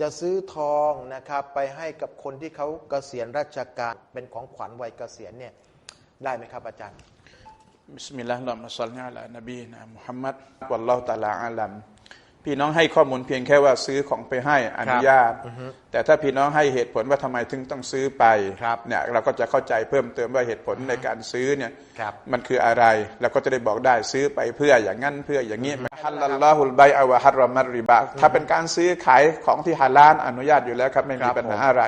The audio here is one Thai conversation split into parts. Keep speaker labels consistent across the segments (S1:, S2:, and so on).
S1: จะซื้อทองนะครับไปให้กับคนที่เขาเกษียณราชการเป็นของขวัญวัยเกษียณเนี่ยได้ไหมครับอาจารย์
S2: บิสมิลลาฮิรเราะห์มาศ็อลลิอะลานบีนะมุฮัมมัดวัลลอฮุตะอาลาอาลัม พี่น้องให้ข้อมูลเพียงแค่ว่าซื้อของไปให้อนุญาต แต่ถ้าพี่น้องให้เหตุผลว่าทำไมถึงต้องซื้อไป
S1: ครับ
S2: เนี่ยเราก็จะเข้าใจเพิ่มเติมว่าเหตุผลในการซื้อเนี่ย
S1: ครับ
S2: มันคืออะไรเราก็จะได้บอกได้ซื้อไปเพื่ออย่างนั้นเพื่ออย่างนี้ฮัลลัลลอฮุลไบอะวะฮัรรอมัรริบะถ้าเป็นการซื้อขายของที่ฮาลาลอนุญาตอยู่แล้วครับไม่
S1: ค
S2: มี
S1: รับ
S2: ปัญหา
S1: ผม
S2: อะไร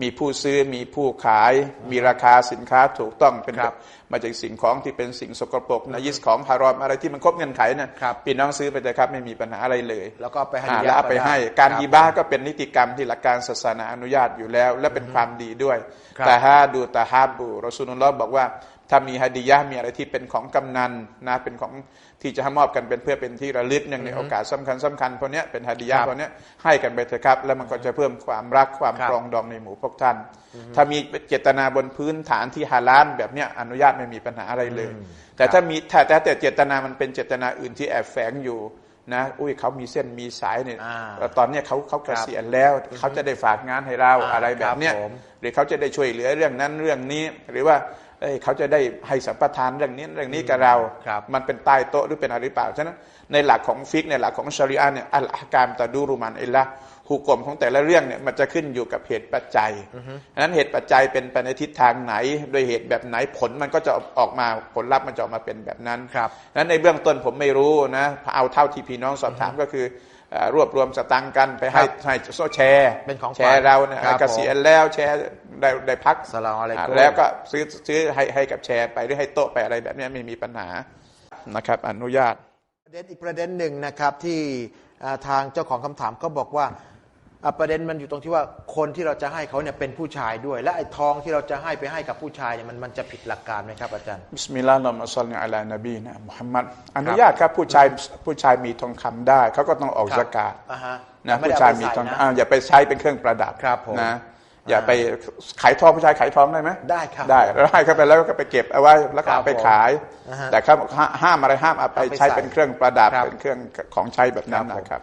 S2: มีผู้ซื้อมีผู้ขาย มีราคาสินค้าถูกต้องเป็น
S1: ครับ
S2: มาจากสิ่งของที่เป็นสิ่งสกปรกนายิสของฮารอมอะไรที่มันครบเงื่อนไขเนี่ย
S1: ครับ
S2: พี่น้องซื้อไปเลยครับไม่มีปัญหาอะไรเลย
S1: แล้วก็ไปให้
S2: อ่า
S1: ญาติ
S2: แล้วเอาไป
S1: ก็ด้
S2: ให้ การ
S1: คบ
S2: ฮีบาก็เป็นนิติกรรมที่หลักการศาสนาอนุญาตอยู่แล้ว และเป็นความดีด้วย
S1: ครับ
S2: แต่ฮาดูตาฮาบูรอสูลุลลอฮ์บอกว่าถ้ามีฮดียะห์มีอะไรที่เป็นของกำนันนะเป็นของที่จะให้มอบกันเป็นเพื่อเป็นที่ระลึกอย่างในโอกาสสำคัญสำคัญพวกเนี้ยเป็นฮดียะ
S1: ครับ
S2: พวกเนี้ยให้กันไปเถอะครับ แล้วมันก็จะเพิ่มความรักความ
S1: ครับ
S2: ปรองดองในหมู่พวกท่าน ถ้ามีเจตนาบนพื้นฐานที่ฮาลาลแบบเนี้ยอนุญาตไม่มีปัญหาอะไรเลย แต่ถ้ามีแต่แต่แต่เจตนามันเป็นเจตนาอื่นที่แอบแฝงอยู่นะอุ้ยเขามีเส้นมีสายเนี่ย
S1: อ่า
S2: แล้วตอนเนี้ยเขาเขาเกษียณแล้วเขาจะได้ฝากงานให้เรา
S1: อ่า
S2: อะไรแบบเนี้ย
S1: ครับผม
S2: หรือเขาจะได้ช่วยเหลือเรื่องนั้นเรื่องนี้ หรือว่าเอ้ยเขาจะได้ให้สัมปทานเรื่องนี้เรื่องนี้กับเรา
S1: ครับ
S2: มันเป็นใต้โต๊ะหรือเป็นอะไรหรือเปล่าฉะนั้นในหลักของฟิกในหลักของชริอะห์เนี่ยอัลอาการตะดูรุมันอิลละหุกกลมของแต่ละเรื่องเนี่ยมันจะขึ้นอยู่กับเหตุปัจจัยฉะนั้นเหตุปัจจัยเป็นไปในทิศทางไหน โดยเหตุแบบไหนผลมันก็จะออกมาผลลัพธ์มันจะออกมาเป็นแบบนั้น
S1: ครับ
S2: นั้นในเบื้องต้นผมไม่รู้นะเอาเท่าที่พี่น้องสอบถามก็คือเอ่อ รวบรวมสตังค์กันไปให้
S1: ครับ
S2: ให้โซแชร์
S1: เป็นของ
S2: แชร์เราเนี่ย
S1: ครับ
S2: เกษียณแล้วแชร์ได้ได้พัก
S1: สลามอะลัยกุม
S2: อ่าแล้วก็ซื้อซื้อให้ให้กับแชร์ไปหรือให้โต๊ะไปอะไรแบบเนี้ยไม่มีปัญหานะครับ อนุญาต
S1: ประเด็นอีกประเด็นหนึ่งนะครับที่อ่าทางเจ้าของคำถามก็บอกว่าอ่า ประเด็นมันอยู่ตรงที่ว่าคนที่เราจะให้เขาเนี่ยเป็นผู้ชายด้วย และไอ้ทองที่เราจะให้ไปให้กับผู้ชายเนี่ยมันมันจะผิดหลักการไหมครับอาจารย์
S2: บิสมิลลาห์ละมัสซัลลิอะลานบีนะมุฮัมมัดอนุญาตครับผู้ชายผู้ชายมีทองคำได้เขาก็ต้องออก
S1: ครับ
S2: สกาด
S1: อ่าฮะ
S2: นะ
S1: ไม่
S2: ผู้
S1: ได้
S2: ชาย
S1: เอไป
S2: มีทอง
S1: ใส่นะ
S2: อ่าอย่าไปใช้เป็นเครื่องประดับ
S1: ครับผม
S2: นะอย่าไปขายทองผู้ชายขายทองได้ไหม
S1: ได้ครับ
S2: ได้แล้วให้เขาไปแล้วก็ไปเก็บเอาไว้แล้วก็
S1: ครับ
S2: เอาไป
S1: ผม
S2: ขาย
S1: อ่าฮะ
S2: แต่เขาบอกห้าห้ามอะไรห้ามเอาไป
S1: เอาไป
S2: ใช้
S1: ใส่
S2: เป็นเครื่องประดับ
S1: ครับ
S2: เป็นเครื่องของใช้แบบนั้น
S1: ครับผม
S2: นะครับ